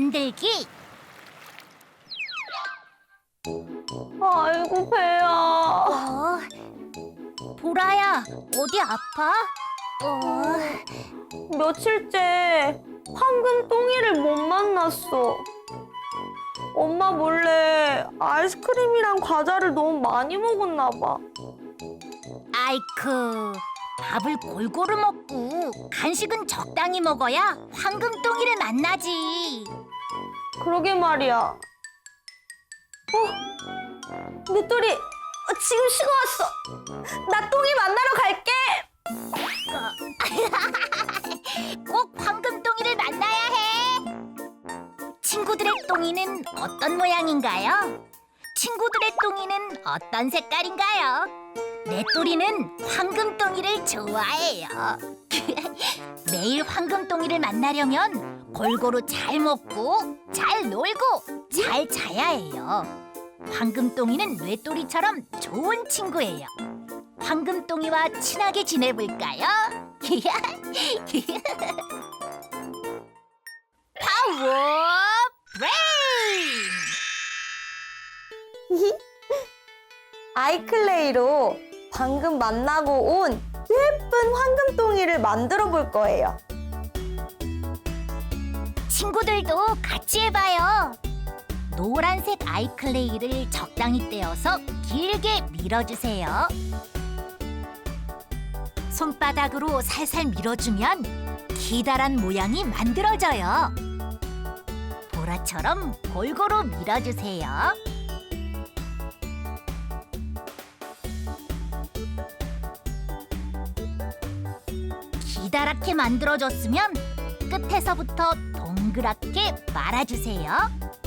만들기 아이고 배야. 어? 보라야 어디 아파? 어? 며칠째 황금 똥이를 못 만났어. 엄마 몰래 아이스크림이랑 과자를 너무 많이 먹었나 봐. 아이쿠 밥을 골고루 먹고 간식은 적당히 먹어야 황금똥이를 만나지 그러게 말이야. 어? 내 똘이 어, 지금 식어왔어. 나 똥이 만나러 갈게. 꼭 황금 똥이를 만나야 해 친구들의 똥이는 어떤 모양인가요? 친구들의 똥이는 어떤 색깔인가요? 내 또리는 황금 똥이를 좋아해요 매일 황금 똥이를 만나려면 골고루 잘 먹고 잘 놀고 잘 자야 해요 황금똥이는 뇌또리처럼 좋은 친구예요 황금똥이와 친하게 지내볼까요? 파워 브레인! 아이클레이로 방금 만나고 온 예쁜 황금 똥이를 만들어 볼 거예요. 친구들도 같이 해봐요. 노란색 아이클레이를 적당히 떼어서 길게 밀어주세요. 손바닥으로 살살 밀어주면 기다란 모양이 만들어져요. 보라처럼 골고루 밀어주세요. 기다랗게 만들어졌으면 끝에서부터 동 그랗게 말아주세요.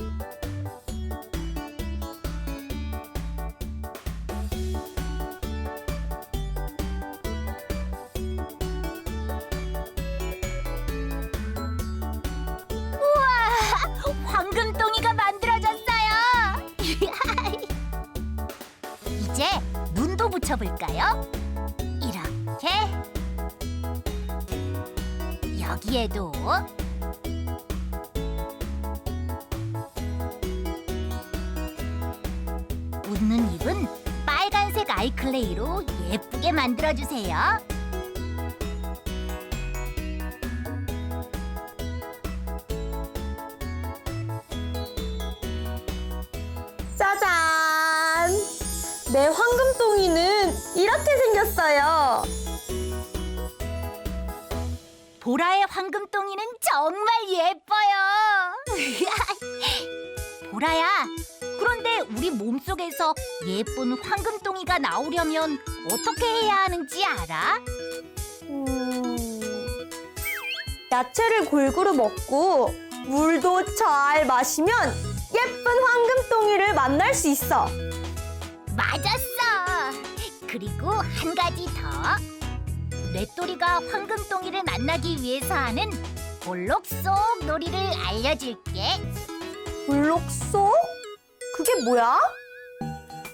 붙여볼까요? 이렇게 여기에도 아이클레이로 예쁘게 만들어주세요. 짜잔! 내 황금 똥이는 이렇게 생겼어요. 보라의 황금똥이는 정말 예뻐요. 보라야, 그런데 우리 몸속에서 예쁜 황금똥이가 나오려면 어떻게 해야 하는지 알아? 음, 야채를 골고루 먹고 물도 잘 마시면 예쁜 황금 똥이를 만날 수 있어. 맞았어. 그리고 한 가지 더. 뇌또리가 황금똥이를 만나기 위해서 하는 볼록 속 놀이를 알려줄게. 블록 속? 그게 뭐야?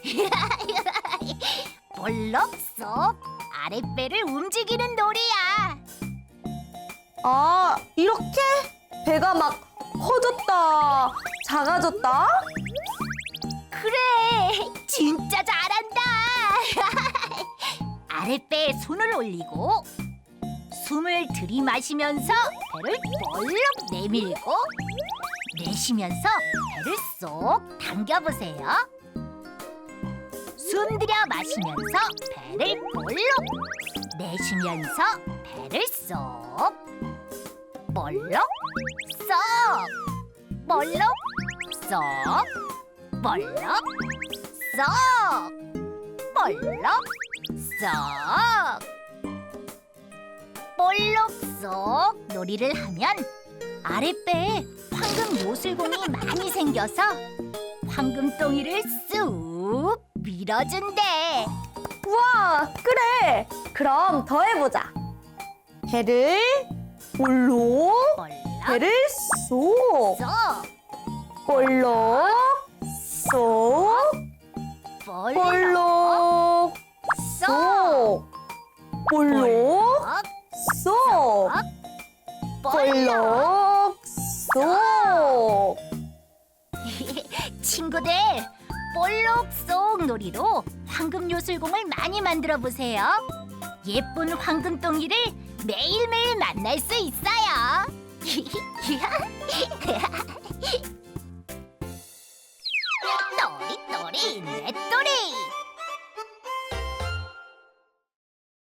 볼록 속 아랫배를 움직이는 놀이야. 아, 이렇게? 배가 막 커졌다, 작아졌다? 그래, 진짜 잘한다. 아랫배에 손을 올리고 숨을 들이마시면서 배를 볼록 내밀고 내쉬면서 배를 쏙 당겨보세요. 숨 들여 마시면서 배를 볼록 내쉬면서 배를 쏙. 볼록 쏙. 볼록 쏙. 볼록 쏙. 볼록 쏙. 볼록 쏙. 놀이를 하면 아랫배에 황금 요술공이 많이 생겨서 황금똥이를 쑥 밀어준대. 우와, 그래. 그럼 더 해보자. 배를 볼록, 볼록 배를 쏙, 쏙. 볼록, 쏙, 볼록 쏙, 볼록, 쏙, 볼록 볼록 친구들, 볼록 속 놀이로 황금 요술공을 많이 만들어 보세요. 예쁜 황금똥이를 매일매일 만날 수 있어요. 또리 또리 내 또리.